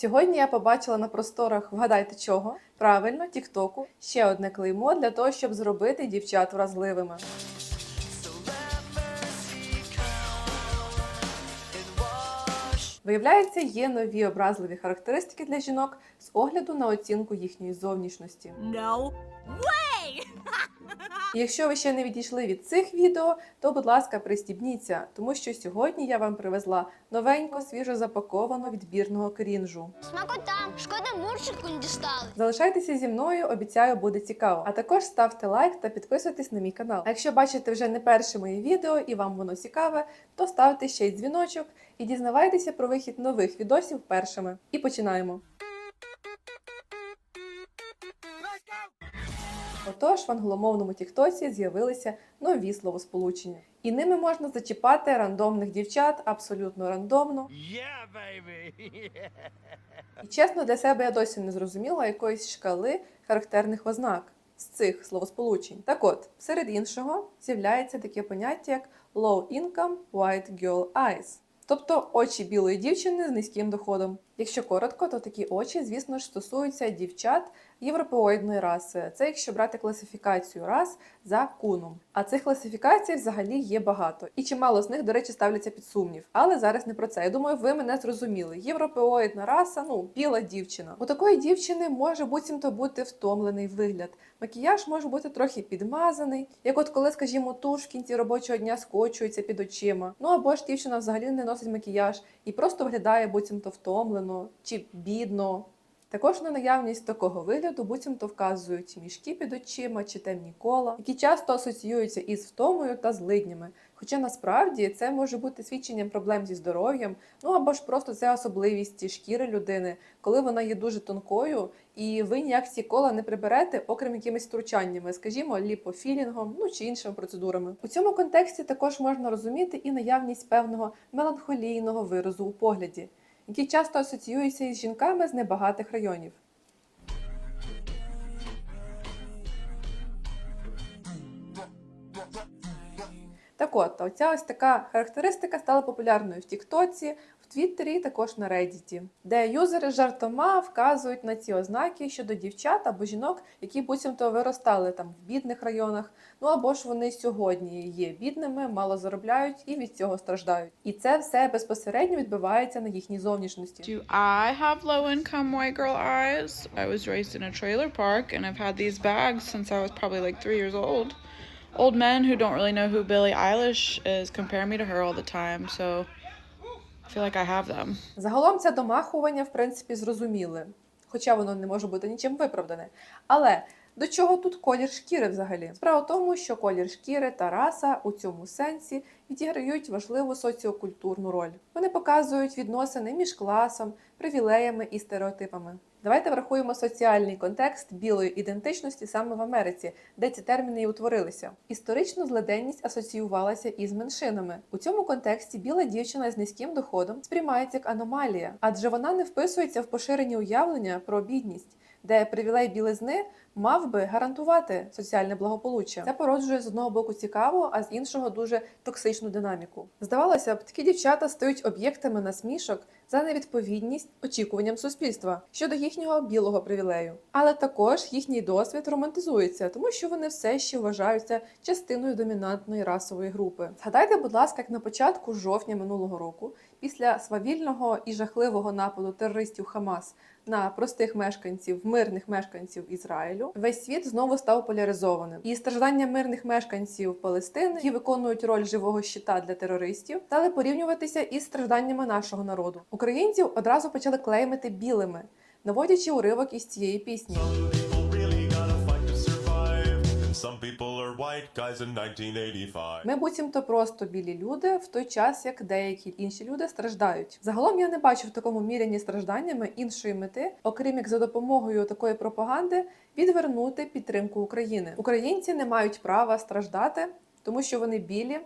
Сьогодні я побачила на просторах вгадайте чого? Правильно, Тіктоку ще одне клеймо для того, щоб зробити дівчат вразливими. Виявляється, є нові образливі характеристики для жінок з огляду на оцінку їхньої зовнішності. No way! І якщо ви ще не відійшли від цих відео, то будь ласка, пристібніться, тому що сьогодні я вам привезла новенько, свіжо запаковану відбірного крінжу. Смакота, шкода мурчику не дістали. Залишайтеся зі мною, обіцяю, буде цікаво. А також ставте лайк та підписуйтесь на мій канал. А якщо бачите вже не перше моє відео і вам воно цікаве, то ставте ще й дзвіночок і дізнавайтеся про вихід нових відосів першими. І починаємо. Отож, в англомовному тіктоці з'явилися нові словосполучення, і ними можна зачіпати рандомних дівчат абсолютно рандомно. Yeah, baby. І чесно, для себе я досі не зрозуміла якоїсь шкали характерних ознак з цих словосполучень. Так от, серед іншого, з'являється таке поняття як low income white girl eyes. Тобто очі білої дівчини з низьким доходом. Якщо коротко, то такі очі, звісно ж, стосуються дівчат європеоїдної раси. Це якщо брати класифікацію рас за куном. А цих класифікацій взагалі є багато. І чимало з них, до речі, ставляться під сумнів. Але зараз не про це. Я думаю, ви мене зрозуміли. Європеоїдна раса, ну, біла дівчина. У такої дівчини може буцімто бути втомлений вигляд. Макіяж може бути трохи підмазаний, як от коли, скажімо, туш в кінці робочого дня скочується під очима. Ну або ж дівчина взагалі не носить макіяж і просто виглядає буцімто втомлено чи бідно. Також на наявність такого вигляду буцімто вказують мішки під очима чи темні кола, які часто асоціюються із втомою та злиднями. Хоча насправді це може бути свідченням проблем зі здоров'ям, ну або ж просто це особливість шкіри людини, коли вона є дуже тонкою, і ви ніяк ці кола не приберете, окрім якимись втручаннями, скажімо, ліпофілінгом, ну чи іншими процедурами. У цьому контексті також можна розуміти і наявність певного меланхолійного виразу у погляді, який часто асоціюється із жінками з небагатих районів. Так от, оця ось така характеристика стала популярною в Тіктоці, Твіттері і також на Reddit, де юзери жартома вказують на ці ознаки щодо дівчат або жінок, які буцімто виростали там в бідних районах, ну або ж вони сьогодні є бідними, мало заробляють і від цього страждають. І це все безпосередньо відбивається на їхній зовнішності. Do I have low income white girl eyes? I was raised in a trailer park and I've had these bags since I was probably like three years old. Old men who don't really know who Billie Eilish is compare me to her all the time, so feel like I have them. Загалом це домахування, в принципі, зрозуміле, хоча воно не може бути нічим виправдане. Але до чого тут колір шкіри взагалі? Справа в тому, що колір шкіри та раса у цьому сенсі відіграють важливу соціокультурну роль. Вони показують відносини між класом, привілеями і стереотипами. Давайте врахуємо соціальний контекст білої ідентичності саме в Америці, де ці терміни і утворилися. Історично злиденність асоціювалася із меншинами. У цьому контексті біла дівчина з низьким доходом сприймається як аномалія, адже вона не вписується в поширені уявлення про бідність. Де привілей білизни мав би гарантувати соціальне благополуччя. Це породжує з одного боку цікаву, а з іншого дуже токсичну динаміку. Здавалося б, такі дівчата стають об'єктами насмішок за невідповідність очікуванням суспільства щодо їхнього білого привілею. Але також їхній досвід романтизується, тому що вони все ще вважаються частиною домінантної расової групи. Згадайте, будь ласка, як на початку жовтня минулого року, після свавільного і жахливого нападу терористів Хамас на простих мешканців, мирних мешканців Ізраїлю, весь світ знову став поляризованим. І страждання мирних мешканців Палестини, які виконують роль живого щита для терористів, стали порівнюватися із стражданнями нашого народу. Українців одразу почали клеймити білими, наводячи уривок із цієї пісні. Some people are white guys in 1985. Ми буцімто просто білі люди, в той час як деякі інші люди страждають. Загалом я не бачу в такому мірянні стражданнями іншої мети, окрім як за допомогою такої пропаганди відвернути підтримку України. Українці не мають права страждати, тому що вони білі.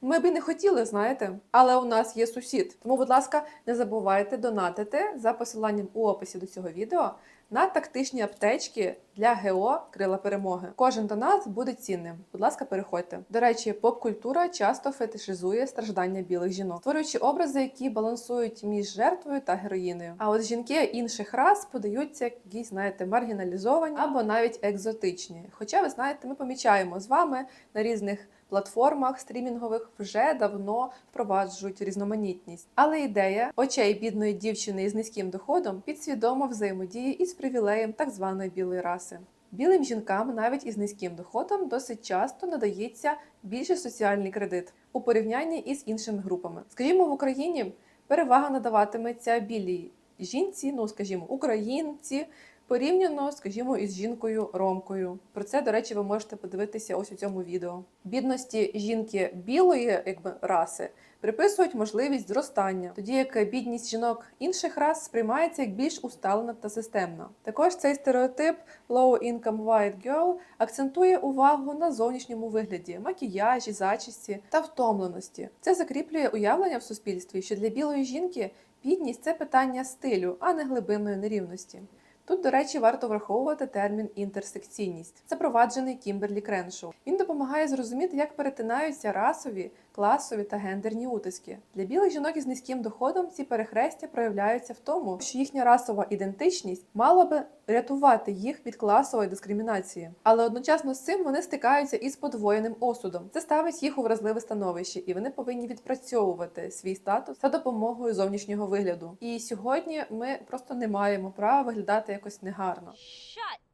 Ми б не хотіли, знаєте, але у нас є сусід. Тому, будь ласка, не забувайте донатити за посиланням у описі до цього відео на тактичні аптечки для ГО Крила Перемоги. Кожен донат буде цінним. Будь ласка, переходьте. До речі, поп-культура часто фетишизує страждання білих жінок, створюючи образи, які балансують між жертвою та героїнею. А от жінки інших рас подаються якісь, знаєте, маргіналізовані або навіть екзотичні. Хоча ви знаєте, ми помічаємо з вами на різних платформах стрімінгових вже давно впроваджують різноманітність. Але ідея очей бідної дівчини із низьким доходом підсвідомо взаємодіє із привілеєм так званої білої раси. Білим жінкам навіть із низьким доходом досить часто надається більший соціальний кредит у порівнянні із іншими групами. Скажімо, в Україні перевага надаватиметься білій жінці, ну скажімо, українці, порівняно, скажімо, із жінкою ромкою. Про це, до речі, ви можете подивитися ось у цьому відео. Бідності жінки білої, якби раси. Приписують можливість зростання, тоді як бідність жінок інших рас сприймається як більш усталена та системна. Також цей стереотип low income white girl акцентує увагу на зовнішньому вигляді, макіяжі, зачісті та втомленості. Це закріплює уявлення в суспільстві, що для білої жінки бідність це питання стилю, а не глибинної нерівності. Тут, до речі, варто враховувати термін інтерсекційність, запроваджений Кімберлі Креншоу. Він допомагає зрозуміти, як перетинаються расові, класові та гендерні утиски. Для білих жінок із низьким доходом ці перехрестя проявляються в тому, що їхня расова ідентичність мала би рятувати їх від класової дискримінації, але одночасно з цим вони стикаються із подвоєним осудом. Це ставить їх у вразливе становище, і вони повинні відпрацьовувати свій статус за допомогою зовнішнього вигляду. І сьогодні ми просто не маємо права виглядати якось негарно. Shut.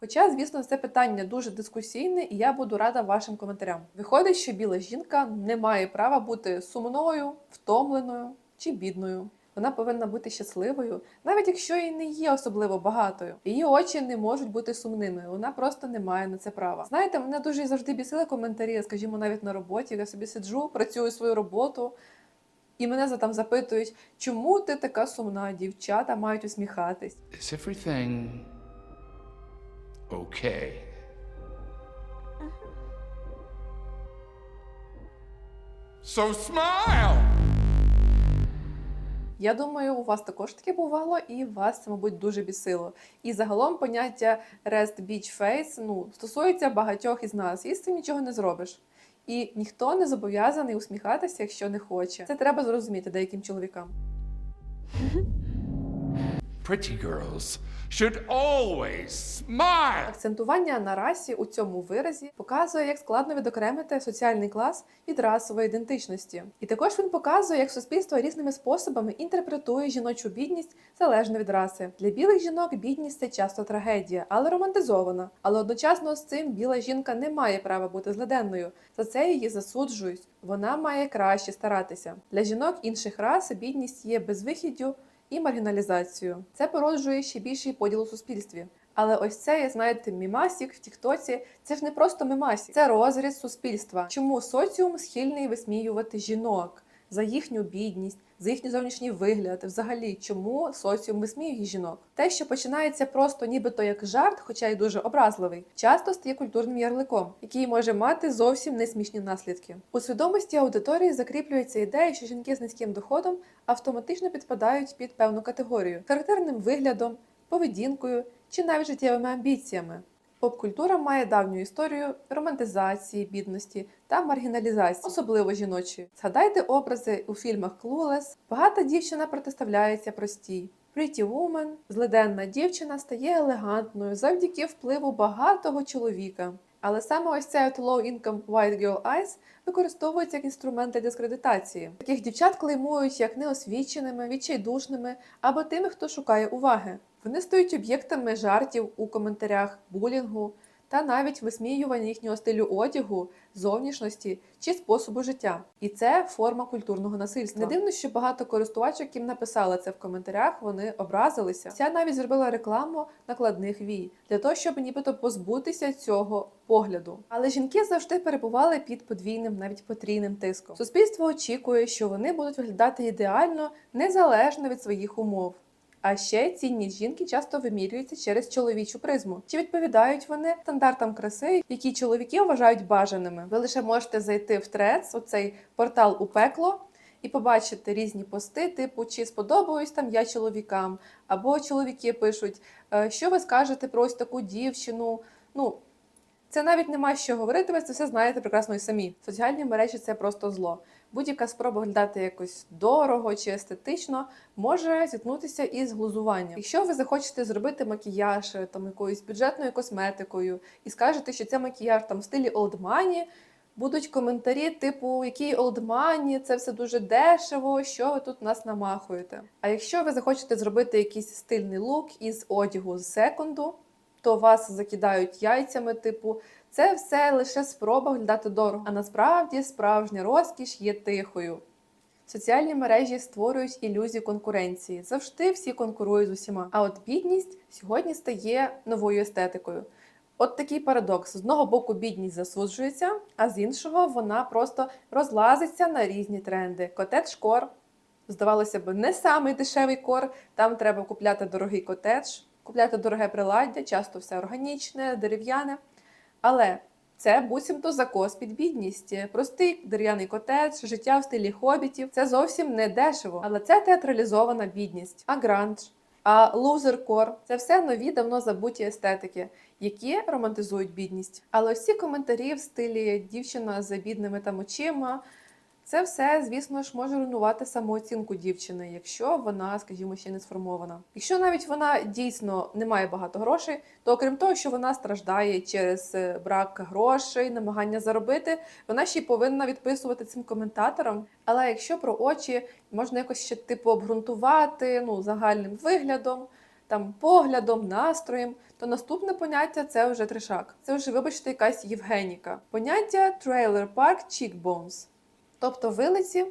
Хоча, звісно, це питання дуже дискусійне, і я буду рада вашим коментарям. Виходить, що біла жінка не має права бути сумною, втомленою чи бідною. Вона повинна бути щасливою, навіть якщо і не є особливо багатою. Її очі не можуть бути сумними. Вона просто не має на це права. Знаєте, мене дуже завжди бісили коментарі, скажімо, навіть на роботі. Я собі сиджу, працюю свою роботу. І мене за- там запитують, чому ти така сумна? Дівчата мають усміхатись. Is okay? So smile! Я думаю, у вас також таке бувало, і вас це, мабуть, дуже бісило. І загалом поняття rest beach face ну, стосується багатьох із нас, і з цим нічого не зробиш. І ніхто не зобов'язаний усміхатися, якщо не хоче. Це треба зрозуміти деяким чоловікам. Pretty girls should always smile! Акцентування на расі у цьому виразі показує, як складно відокремити соціальний клас від расової ідентичності. І також він показує, як суспільство різними способами інтерпретує жіночу бідність залежно від раси. Для білих жінок бідність це часто трагедія, але романтизована. Але одночасно з цим біла жінка не має права бути злиденною. За це її засуджують. Вона має краще старатися. Для жінок інших рас бідність є безвихіддю і маргіналізацію. Це породжує ще більший поділ у суспільстві. Але ось це, знаєте, мімасік в Тіктоці. Це ж не просто мімасік, це розріз суспільства. Чому соціум схильний висміювати жінок за їхню бідність, за їхній зовнішній вигляд? Взагалі, чому соціум висміює жінок? Те, що починається просто нібито як жарт, хоча й дуже образливий, часто стає культурним ярликом, який може мати зовсім несмішні наслідки. У свідомості аудиторії закріплюється ідея, що жінки з низьким доходом автоматично підпадають під певну категорію характерним виглядом, поведінкою чи навіть життєвими амбіціями. Поп-культура має давню історію романтизації, бідності та маргіналізації, особливо жіночої. Згадайте образи у фільмах Clueless. Багата дівчина протиставляється простій. Pretty Woman, злиденна дівчина стає елегантною завдяки впливу багатого чоловіка. Але саме ось от low income white girl eyes використовується як інструмент для дискредитації. Таких дівчат клеймують як неосвіченими, відчайдушними або тими, хто шукає уваги. Вони стають об'єктами жартів у коментарях, булінгу та навіть висміювання їхнього стилю одягу, зовнішності чи способу життя. І це форма культурного насильства. Не дивно, що багато користувачок, їм написали це в коментарях, вони образилися. Ця навіть зробила рекламу накладних вій для того, щоб нібито позбутися цього погляду. Але жінки завжди перебували під подвійним, навіть потрійним тиском. Суспільство очікує, що вони будуть виглядати ідеально незалежно від своїх умов. А ще цінність жінки часто вимірюється через чоловічу призму. Чи відповідають вони стандартам краси, які чоловіки вважають бажаними? Ви лише можете зайти в Трец, оцей портал у пекло, і побачити різні пости, типу чи сподобаюсь там я чоловікам, або чоловіки пишуть, «Е, що ви скажете про ось таку дівчину. Ну це навіть нема що говорити, ви це все знаєте прекрасно і самі. Соціальні мережі це просто зло. Будь-яка спроба виглядати якось дорого чи естетично може зіткнутися із глузуванням. Якщо ви захочете зробити макіяж е, там якоюсь бюджетною косметикою і скажете, що це макіяж там в стилі олдмані, будуть коментарі, типу, який олдмані, це все дуже дешево, що ви тут нас намахуєте. А якщо ви захочете зробити якийсь стильний лук із одягу з секунду, то вас закидають яйцями, типу, це все лише спроба виглядати дорого. А насправді справжня розкіш є тихою. Соціальні мережі створюють ілюзію конкуренції. Завжди всі конкурують з усіма. А от бідність сьогодні стає новою естетикою. От такий парадокс: з одного боку, бідність засуджується, а з іншого вона просто розлазиться на різні тренди. Котедж кор, здавалося б, не самий дешевий кор. Там треба купляти дорогий котедж, купляти дороге приладдя, часто все органічне, дерев'яне. Але це буцімто закос під бідність. Простий дерев'яний котедж, життя в стилі хобітів. Це зовсім не дешево, але це театралізована бідність. А грандж, а лузеркор це все нові давно забуті естетики, які романтизують бідність. Але всі коментарі в стилі дівчина за бідними там очима. Це все, звісно ж, може руйнувати самооцінку дівчини, якщо вона, скажімо, ще не сформована. Якщо навіть вона дійсно не має багато грошей, то окрім того, що вона страждає через е, брак грошей, намагання заробити, вона ще й повинна відписувати цим коментаторам. Але якщо про очі можна якось ще типу обґрунтувати ну, загальним виглядом, там поглядом, настроєм, то наступне поняття це вже тришак. Це вже, вибачте, якась Євгеніка. Поняття Trailer Park Cheekbones. Тобто вилиці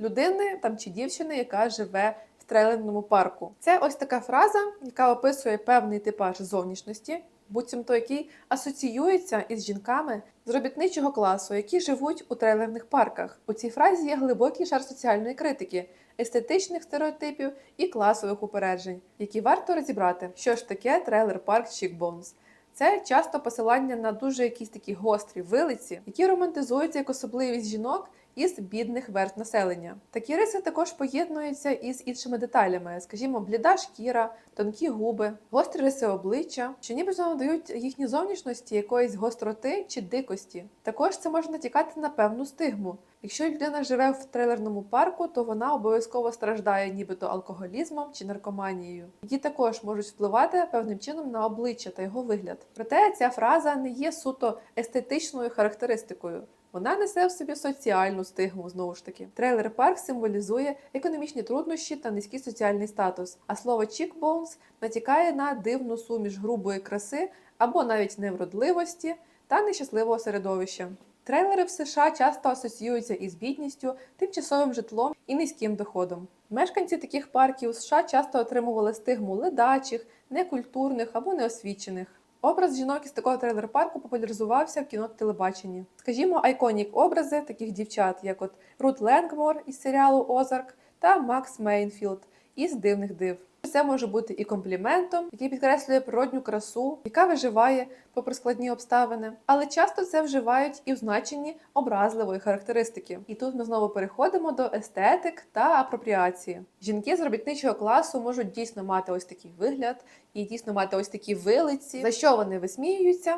людини там чи дівчини, яка живе в трейлерному парку. Це ось така фраза, яка описує певний типаж зовнішності, буцімто який асоціюється із жінками з робітничого класу, які живуть у трейлерних парках. У цій фразі є глибокий шар соціальної критики, естетичних стереотипів і класових упереджень, які варто розібрати, що ж таке трейлер парк Cheekbones. Це часто посилання на дуже якісь такі гострі вилиці, які романтизуються як особливість жінок із бідних верст населення. Такі риси також поєднуються із іншими деталями, скажімо, бліда шкіра, тонкі губи, гострі риси обличчя, що ніби надають їхній зовнішності якоїсь гостроти чи дикості. Також це може натякати на певну стигму. Якщо людина живе в трейлерному парку, то вона обов'язково страждає нібито алкоголізмом чи наркоманією, які також можуть впливати певним чином на обличчя та його вигляд. Проте ця фраза не є суто естетичною характеристикою. Вона несе в собі соціальну стигму знову ж таки. Трейлер парк символізує економічні труднощі та низький соціальний статус. А слово cheekbones натякає на дивну суміш грубої краси або навіть невродливості та нещасливого середовища. Трейлери в США часто асоціюються із бідністю, тимчасовим житлом і низьким доходом. Мешканці таких парків США часто отримували стигму ледачих, некультурних або неосвічених. Образ жінок із такого трейлер-парку популяризувався в кіно телебаченні. Скажімо, айконік образи таких дівчат, як от Рут Ленгмор із серіалу Озарк та Макс Мейнфілд із дивних див. Це може бути і компліментом, який підкреслює природню красу, яка виживає попри складні обставини, але часто це вживають і в значенні образливої характеристики. І тут ми знову переходимо до естетик та апропріації. Жінки з робітничого класу можуть дійсно мати ось такий вигляд і дійсно мати ось такі вилиці, за що вони висміюються.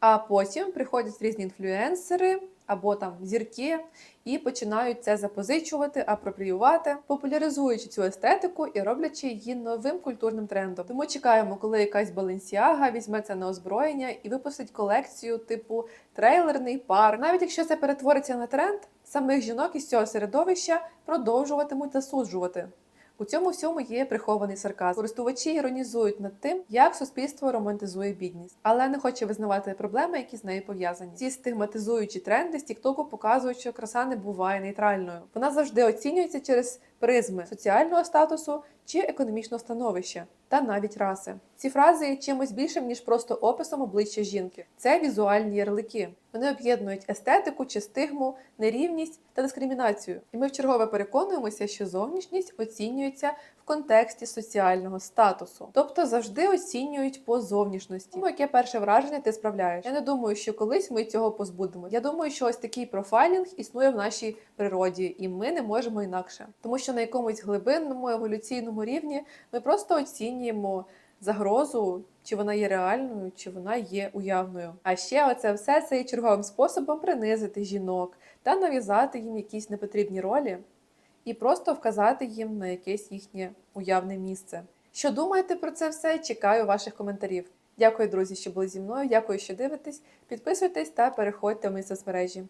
А потім приходять різні інфлюенсери або там зірки і починають це запозичувати, апропріювати, популяризуючи цю естетику і роблячи її новим культурним трендом. Тому чекаємо, коли якась Balenciaga візьме це на озброєння і випустить колекцію типу трейлерний пар. Навіть якщо це перетвориться на тренд, самих жінок із цього середовища продовжуватимуть засуджувати. У цьому всьому є прихований сарказм. Користувачі іронізують над тим, як суспільство романтизує бідність, але не хоче визнавати проблеми, які з нею пов'язані. Ці стигматизуючі тренди з Тіктоку показують, що краса не буває нейтральною. Вона завжди оцінюється через призми соціального статусу чи економічного становища, та навіть раси. Ці фрази є чимось більшим ніж просто описом обличчя жінки. Це візуальні ярлики. Вони об'єднують естетику чи стигму, нерівність та дискримінацію. І ми вчергове переконуємося, що зовнішність оцінюється в контексті соціального статусу, тобто завжди оцінюють по зовнішності. Тому яке перше враження ти справляєш? Я не думаю, що колись ми цього позбудемо. Я думаю, що ось такий профайлінг існує в нашій природі, і ми не можемо інакше, тому що на якомусь глибинному еволюційному рівні ми просто оцінюємо загрозу, чи вона є реальною, чи вона є уявною. А ще оце все це є черговим способом принизити жінок та нав'язати їм якісь непотрібні ролі і просто вказати їм на якесь їхнє уявне місце. Що думаєте про це все? Чекаю ваших коментарів. Дякую, друзі, що були зі мною. Дякую, що дивитесь. Підписуйтесь та переходьте в мої соцмережі.